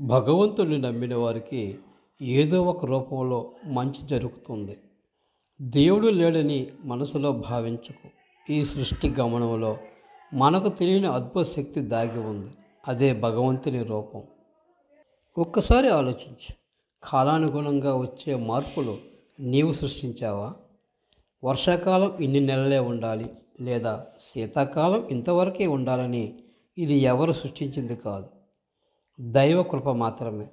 భగవంతుడిని నమ్మిన వారికి ఏదో ఒక రూపంలో మంచి జరుగుతుంది. దేవుడు లేడని మనసులో భావించకు. ఈ సృష్టి గమనంలో మనకు తెలియని అద్భుత శక్తి దాగి ఉంది. అదే భగవంతుని రూపం. ఒక్కసారి ఆలోచించు. కాలానుగుణంగా వచ్చే మార్పులు నీవు సృష్టించావా? వర్షాకాలం ఇన్ని నెలలే ఉండాలి లేదా శీతాకాలం ఇంతవరకే ఉండాలని ఇది ఎవరు సృష్టించింది కాదు. దైవ కృప మాత్రమే.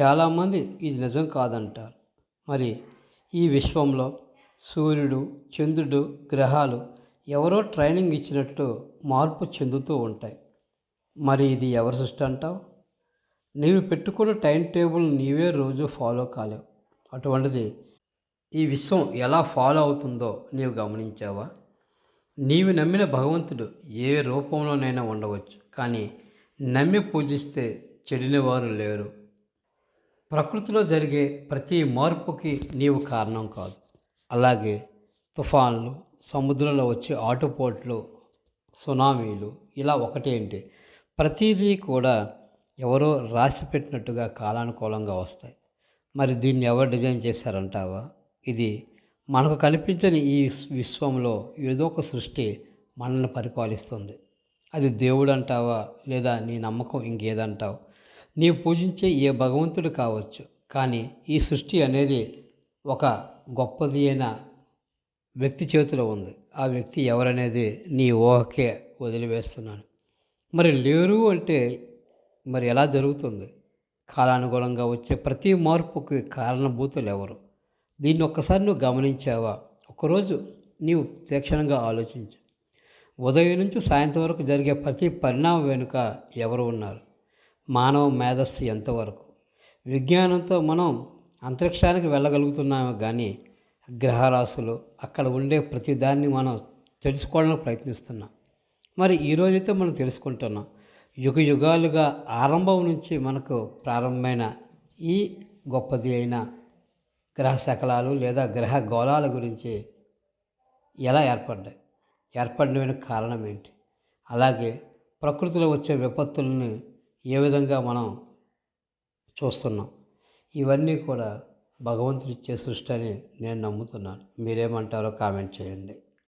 చాలామంది ఇది నిజం కాదంటారు. మరి ఈ విశ్వంలో సూర్యుడు చంద్రుడు గ్రహాలు ఎవరో ట్రైనింగ్ ఇచ్చినట్టు మార్పు చెందుతూ ఉంటాయి. మరి ఇది ఎవరి సృష్టి అంటావు? నీవు పెట్టుకున్న టైం టేబుల్ నీవే రోజు ఫాలో కాలేవు. అటువంటిది ఈ విశ్వం ఎలా ఫాలో అవుతుందో నీవు గమనించావా? నీవు నమ్మిన భగవంతుడు ఏ రూపంలోనైనా ఉండవచ్చు. కానీ నమ్మి పూజిస్తే చెడినవారు లేరు. ప్రకృతిలో జరిగే ప్రతి మార్పుకి నీవు కారణం కాదు. అలాగే తుఫాన్లు సముద్రంలో వచ్చే ఆటుపోట్లు సునామీలు ఇలా ఒకటేంటి ప్రతిదీ కూడా ఎవరో రాసి పెట్టినట్టుగా కాలానుకూలంగా వస్తాయి. మరి దీన్ని ఎవరు డిజైన్ చేశారంటావా? ఇది మనకు కనిపించని ఈ విశ్వంలో ఏదో ఒక సృష్టి మనల్ని పరిపాలిస్తుంది. అది దేవుడు అంటావా లేదా నీ నమ్మకం ఇంకేదంటావు? నీవు పూజించే ఏ భగవంతుడు కావచ్చు. కానీ ఈ సృష్టి అనేది ఒక గొప్పది అయిన వ్యక్తి చేతిలో ఉంది. ఆ వ్యక్తి ఎవరనేది నీ ఊహకే వదిలివేస్తున్నాను. మరి లేరు అంటే మరి ఎలా జరుగుతుంది? కాలానుగుణంగా వచ్చే ప్రతి మార్పుకి కారణభూతులు ఎవరు? దీన్ని ఒక్కసారి నువ్వు గమనించావా? ఒకరోజు నీవు తీక్షణంగా ఆలోచించు. ఉదయం నుంచి సాయంత్రం వరకు జరిగే ప్రతి పరిణామం వెనుక ఎవరు ఉన్నారు? మానవ మేధస్సు ఎంతవరకు? విజ్ఞానంతో మనం అంతరిక్షానికి వెళ్ళగలుగుతున్నాము కానీ గ్రహరాశులు అక్కడ ఉండే ప్రతిదాన్ని మనం తెలుసుకోవడానికి ప్రయత్నిస్తున్నాం. మరి ఈరోజైతే మనం తెలుసుకుంటున్నాం. యుగ యుగాలుగా ఆరంభం నుంచి మనకు ప్రారంభమైన ఈ గొప్పది అయిన గ్రహ శకలాలు లేదా గ్రహ గోళాల గురించి ఎలా ఏర్పడ్డాయి? ఏర్పడిన కారణం ఏంటి? అలాగే ప్రకృతిలో వచ్చే విపత్తుల్ని ఏ విధంగా మనం చూస్తున్నాం? ఇవన్నీ కూడా భగవంతుడిచ్చే సృష్టి అని నేను నమ్ముతున్నాను. మీరేమంటారో కామెంట్ చేయండి.